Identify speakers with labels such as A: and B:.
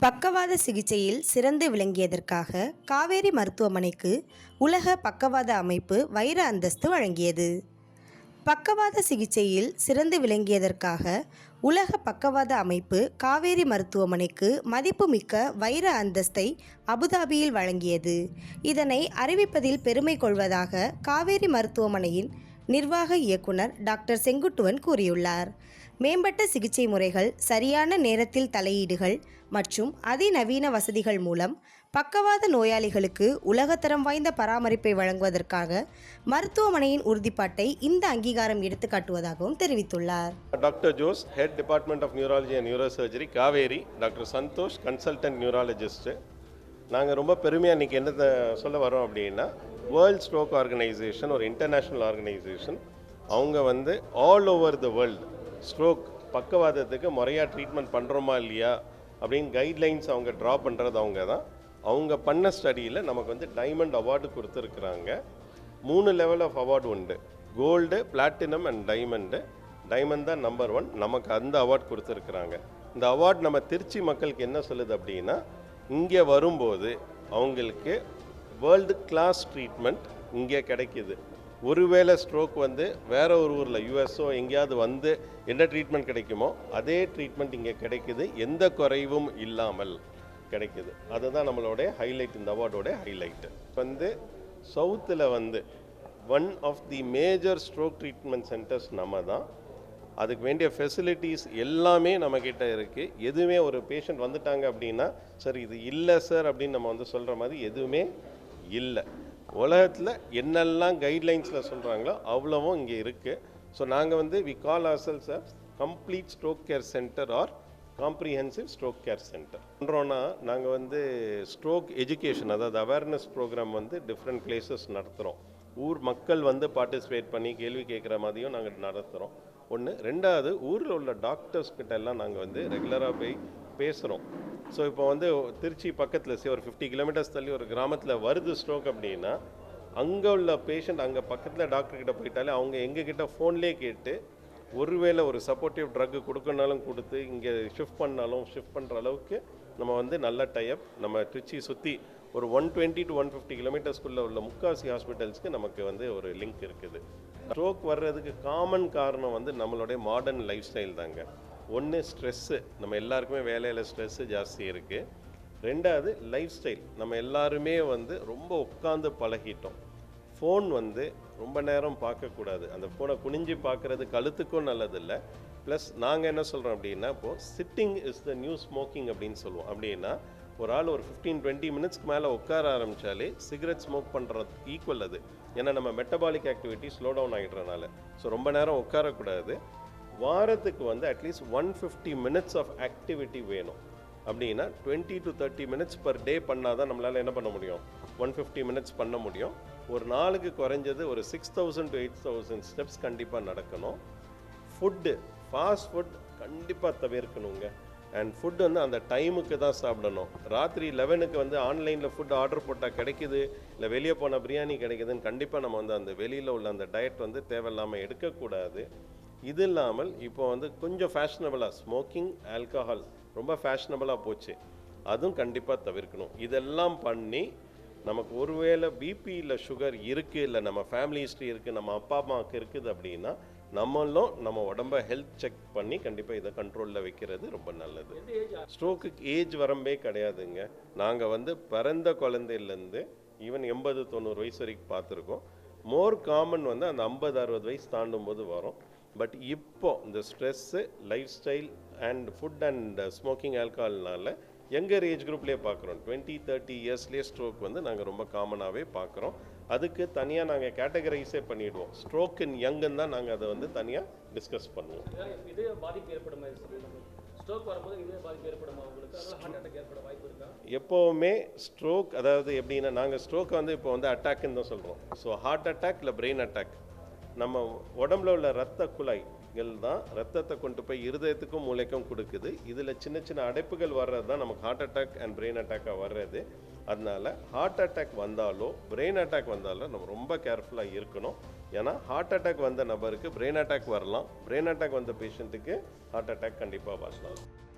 A: பக்கவாத சிகிச்சையில் சிறந்து விளங்கியதற்காக காவேரி மருத்துவமனைக்கு உலக பக்கவாத அமைப்பு வைர அந்தஸ்து வழங்கியது. பக்கவாத சிகிச்சையில் சிறந்து விளங்கியதற்காக உலக பக்கவாத அமைப்பு காவேரி மருத்துவமனைக்கு மதிப்புமிக்க வைர அந்தஸ்தை அபுதாபியில் வழங்கியது. இதனை அறிவிப்பதில் பெருமை கொள்வதாக காவேரி மருத்துவமனையின் நிர்வாக இயக்குனர் டாக்டர் செங்குட்டுவன் கூறியுள்ளார். மேம்பட்ட சிகிச்சை முறைகள் சரியான நேரத்தில் தலையீடுகள் மற்றும் அதிநவீன வசதிகள் மூலம் பக்கவாத நோயாளிகளுக்கு உலகத்தரம் வாய்ந்த பராமரிப்பை வழங்குவதற்காக மருத்துவமனையின் உறுதிப்பாட்டை இந்த அங்கீகாரம் எடுத்துக்காட்டுவதாகவும் தெரிவித்துள்ளார்.
B: Doctor Jose head department of neurology and neurosurgery Kauvery. Doctor Santhosh consultant neurologist நாங்கள் ரொம்ப பெருமையாக இன்றைக்கி என்ன சொல்ல வரோம் அப்படின்னா வேர்ல்ட் ஸ்ட்ரோக் ஆர்கனைசேஷன் ஒரு இன்டர்நேஷ்னல் ஆர்கனைசேஷன் அவங்க வந்து all over the world stroke பக்கவாதத்துக்கு முறையாக ட்ரீட்மெண்ட் பண்ணுறோமா இல்லையா அப்படின்னு கைட்லைன்ஸ் அவங்க ட்ரா பண்ணுறது அவங்க தான் அவங்க பண்ண ஸ்டடியில் நமக்கு வந்து டைமண்ட் அவார்டு கொடுத்துருக்குறாங்க. மூணு லெவல் ஆஃப் அவார்டு உண்டு. Gold platinum and diamond diamond தான் நம்பர் ஒன் நமக்கு அந்த அவார்ட் கொடுத்துருக்குறாங்க. இந்த அவார்ட் நம்ம திருச்சி மக்களுக்கு என்ன சொல்லுது அப்படின்னா இங்கே வரும்போது அவங்களுக்கு வேர்ல்டு கிளாஸ் ட்ரீட்மெண்ட் இங்கே கிடைக்கிது. ஒருவேளை ஸ்ட்ரோக் வந்து வேற ஒரு ஊரில் யூஎஸ்ஓ எங்கேயாவது வந்து என்ன ட்ரீட்மெண்ட் கிடைக்குமோ அதே ட்ரீட்மெண்ட் இங்கே கிடைக்குது. எந்த குறைவும் இல்லாமல் கிடைக்குது. அதுதான் நம்மளோட ஹைலைட் இந்த அவார்டோட ஹைலைட்டு வந்து சவுத்தில் வந்து one of the major stroke treatment centres நம்ம தான். அதுக்கு வேண்டிய ஃபெசிலிட்டிஸ் எல்லாமே நம்மக்கிட்ட இருக்குது எதுவுமே ஒரு பேஷண்ட் வந்துட்டாங்க அப்படின்னா சார் இது இல்லை சார் அப்படின்னு நம்ம வந்து சொல்கிற மாதிரி எதுவுமே இல்லை. உலகத்தில் என்னெல்லாம் கைட்லைன்ஸில் சொல்கிறாங்களோ அவ்வளவும் இங்கே இருக்குது ஸோ நாங்கள் வந்து வி கால் அசல் sir complete stroke care centre or comprehensive stroke care centre பண்ணுறோன்னா நாங்கள் வந்து ஸ்ட்ரோக் எஜுகேஷன் அதாவது அவேர்னஸ் ப்ரோக்ராம் வந்து டிஃப்ரெண்ட் பிளேசஸ் நடத்துகிறோம் ஊர் மக்கள் வந்து பார்ட்டிசிபேட் பண்ணி கேள்வி கேட்குற மாதிரியும் நாங்கள் நடத்துகிறோம் ஒன்று ரெண்டாவது ஊரில் உள்ள டாக்டர்ஸ் கிட்ட எல்லாம் நாங்கள் வந்து ரெகுலராக போய் பேசுகிறோம் ஸோ இப்போ வந்து திருச்சி பக்கத்தில் சே ஒரு ஃபிஃப்டி கிலோமீட்டர்ஸ் தள்ளி ஒரு கிராமத்தில் வருது ஸ்ட்ரோக் அப்படின்னா அங்கே உள்ள பேஷண்ட் அங்கே பக்கத்தில் டாக்டர்கிட்ட போயிட்டாலே அவங்க எங்ககிட்ட ஃபோன்லேயே கேட்டு ஒருவேளை ஒரு சப்போர்ட்டிவ் ட்ரக்கு கொடுக்கணுனாலும் கொடுத்து இங்கே ஷிஃப்ட் பண்ணாலும் ஷிஃப்ட் பண்ணுற அளவுக்கு நம்ம வந்து நல்ல டைப் நம்ம திருச்சி சுற்றி ஒரு one twenty to one fifty கிலோமீட்டர்ஸ்குள்ளே உள்ள முக்காசி ஹாஸ்பிட்டல்ஸ்க்கு நமக்கு வந்து ஒரு லிங்க் இருக்குது. ஸ்ட்ரோக் வர்றதுக்கு காமன் காரணம் வந்து நம்மளுடைய மாடர்ன் லைஃப் ஸ்டைல் தாங்க. ஒன்று ஸ்ட்ரெஸ்ஸு நம்ம எல்லாருக்குமே வேலையில் ஸ்ட்ரெஸ்ஸு ஜாஸ்தி இருக்குது ரெண்டாவது லைஃப் ஸ்டைல் நம்ம எல்லாருமே வந்து ரொம்ப உட்காந்து பழகிட்டோம். ஃபோன் வந்து ரொம்ப நேரம் பார்க்கக்கூடாது. அந்த ஃபோனை குனிஞ்சு பார்க்குறது கழுத்துக்கும் நல்லதில்லை. ப்ளஸ் நாங்கள் என்ன சொல்கிறோம் அப்படின்னா இப்போது sitting is the new smoking அப்படின்னு சொல்லுவோம். அப்படின்னா ஒரு ஆள் ஒரு ஃபிஃப்டீன் டுவெண்ட்டி மினிட்ஸ்க்கு மேலே உட்கார ஆரம்பித்தாலே சிகரெட் ஸ்மோக் பண்ணுறது ஈக்குவல் அது. ஏன்னா நம்ம மெட்டபாலிக் ஆக்டிவிட்டி ஸ்லோ டவுன் ஆகிடுறனால ஸோ ரொம்ப நேரம் உட்காரக்கூடாது. வாரத்துக்கு வந்து at least one fifty minutes of activity வேணும். அப்படின்னா twenty to thirty minutes per day பண்ணால் தான் நம்மளால் என்ன பண்ண முடியும்? ஒன் ஃபிஃப்டி மினிட்ஸ் பண்ண முடியும். ஒரு நாளுக்கு குறைஞ்சது ஒரு six thousand to eight thousand steps கண்டிப்பாக நடக்கணும். ஃபுட்டு ஃபாஸ்ட் ஃபுட் கண்டிப்பாக தவிர்க்கணுங்க. அண்ட் ஃபுட் வந்து அந்த டைமுக்கு தான் சாப்பிடணும். ராத்திரி லெவனுக்கு வந்து ஆன்லைனில் ஃபுட் ஆர்டர் போட்டால் கிடைக்குது இல்லை வெளியே போனால் பிரியாணி கிடைக்குதுன்னு கண்டிப்பாக நம்ம வந்து அந்த வெளியில் உள்ள அந்த டயட் வந்து தேவையில்லாமல் எடுக்கக்கூடாது. இது இல்லாமல் இப்போ வந்து கொஞ்சம் ஃபேஷனபிளாக ஸ்மோக்கிங் ஆல்கஹால் ரொம்ப ஃபேஷனபிளாக போச்சு. அதுவும் கண்டிப்பாக தவிர்க்கணும். இதெல்லாம் பண்ணி நமக்கு ஒருவேளை பிபி இல்லை சுகர் இருக்குது இல்லை நம்ம ஃபேமிலி ஹிஸ்ட்ரி இருக்குது நம்ம அப்பா அம்மாவுக்கு இருக்குது அப்படின்னா நம்மளும் நம்ம உடம்ப ஹெல்த் செக் பண்ணி கண்டிப்பாக இதை கண்ட்ரோலில் வைக்கிறது ரொம்ப நல்லது. ஸ்ட்ரோக்குக்கு ஏஜ் வரம்பே கிடையாதுங்க. நாங்கள் வந்து பிறந்த குழந்தையிலேருந்து ஈவன் எண்பது தொண்ணூறு வயசு வரைக்கும் பார்த்துருக்கோம். மோர் காமன் வந்து அந்த ஐம்பது அறுபது வயசு தாண்டும் போது வரும். பட் இப்போ இந்த stress lifestyle and food and smoking ஆல்கஹால்னால younger age குரூப்லேயே பார்க்குறோம். டுவெண்ட்டி தேர்ட்டி இயர்ஸ்லேயே ஸ்ட்ரோக் வந்து நாங்கள் ரொம்ப காமனாகவே பார்க்குறோம். அதுக்கு தனியாக நாங்கள் கேட்டகரைஸே பண்ணிவிடுவோம் ஸ்ட்ரோக் இன் யங்குன்னு தான் நாங்கள் அதை வந்து தனியாக டிஸ்கஸ் பண்ணுவோம்.
C: இதே பாதிப்பு ஏற்படும் ஸ்ட்ரோக் வரும்போது இதே பாதிப்பு ஏற்படுமா உங்களுக்கு? அதனால ஹார்ட் அட்டாக் ஏற்பட வாய்ப்பு இருக்கா?
B: எப்போவுமே ஸ்ட்ரோக் அதாவது எப்படின்னா நாங்கள் ஸ்ட்ரோக் வந்து இப்போ வந்து அட்டாக்னு தான் சொல்கிறோம் ஸோ ஹார்ட் அட்டாக் இல்லை பிரெயின் அட்டாக் நம்ம உடம்புல உள்ள ரத்த குழாய்கள் தான் ரத்தத்தை கொண்டு போய் இருதயத்துக்கும் மூளைக்கும் கொடுக்குது. இதில் சின்ன சின்ன அடைப்புகள் வர்றது தான் நமக்கு ஹார்ட் அட்டாக் அண்ட் பிரெயின் அட்டாக்காக வர்றது. அதனால ஹார்ட் அட்டாக் வந்தாலோ பிரெயின் அட்டாக் வந்தாலோ நம்ம ரொம்ப கேர்ஃபுல்லாக இருக்கணும். ஏன்னா ஹார்ட் அட்டாக் வந்த நபருக்கு பிரெயின் அட்டாக் வரலாம். பிரெயின் அட்டாக் வந்த பேஷண்ட்டுக்கு ஹார்ட் அட்டாக் கண்டிப்பாக வரலாம்.